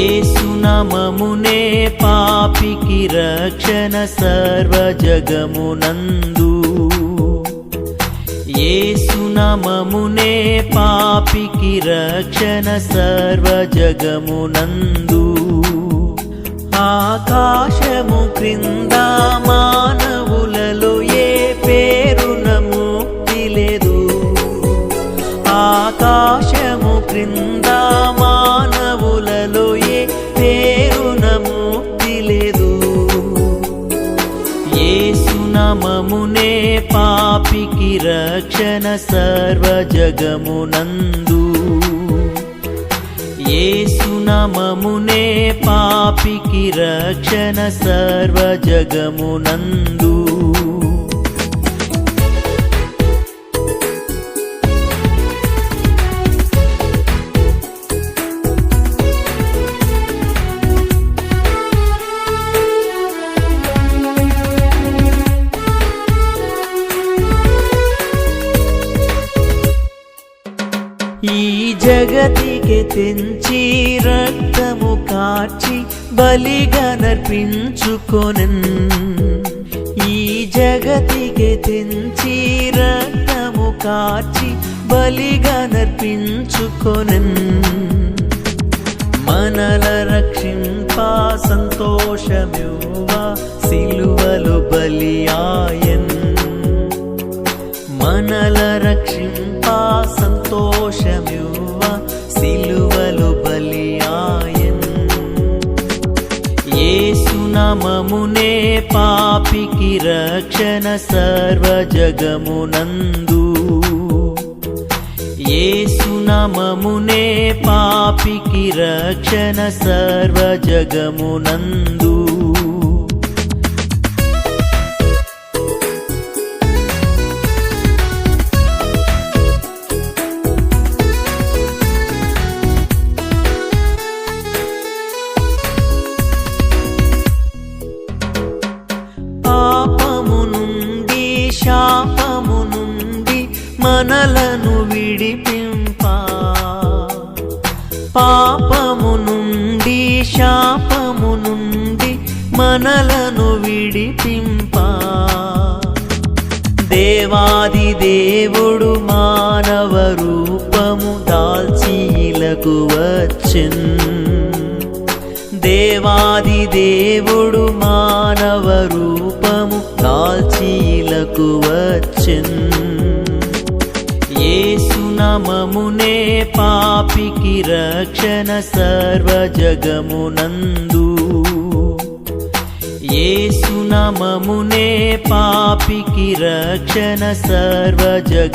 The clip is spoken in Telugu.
ఏసునమమునే పాపికి రక్షణ సర్వజగమునందు. ఏసునమమునే పాపికి రక్షణ సర్వజగమునందు. ఆకాశము క్రింద మానవులలో ఏ పేరున ముక్తి లేదు. ఆకాశము క్రింద నామమునే పాపికి రక్షణ సర్వజగమునందు. ఏసునామమునే పాపికి రక్షణ సర్వజగమునందు. జగతికి తెంచి రక్తము కాచి బలిగా నర్పించుకొనెన్. ఈ జగతికి తెంచి రక్తము కాచి బలిగా నర్పించుకొనెన్. మనల రక్షింప సంతోషమివ్వ సిలువలు బలియాయ నమమునే పాపికి రక్షణ సర్వజగమునందు. ఏసునామమునే పాపికి రక్షణ సర్వజగమునందు. మనలను విడిపింప. పాపము నుండి శాపము నుండి మనలను విడిపింప. దేవాది దేవుడు మానవ రూపము దాల్చీలకు వచ్చిన్. దేవాది దేవుడు మానవ రూపము దాల్చీలకు వచ్చిన్. ఏసునమమునే పాపికి రక్షణ సర్వజగమునందు. ఏసునమమునే పాపికి రక్షణ సర్వజగమునందు.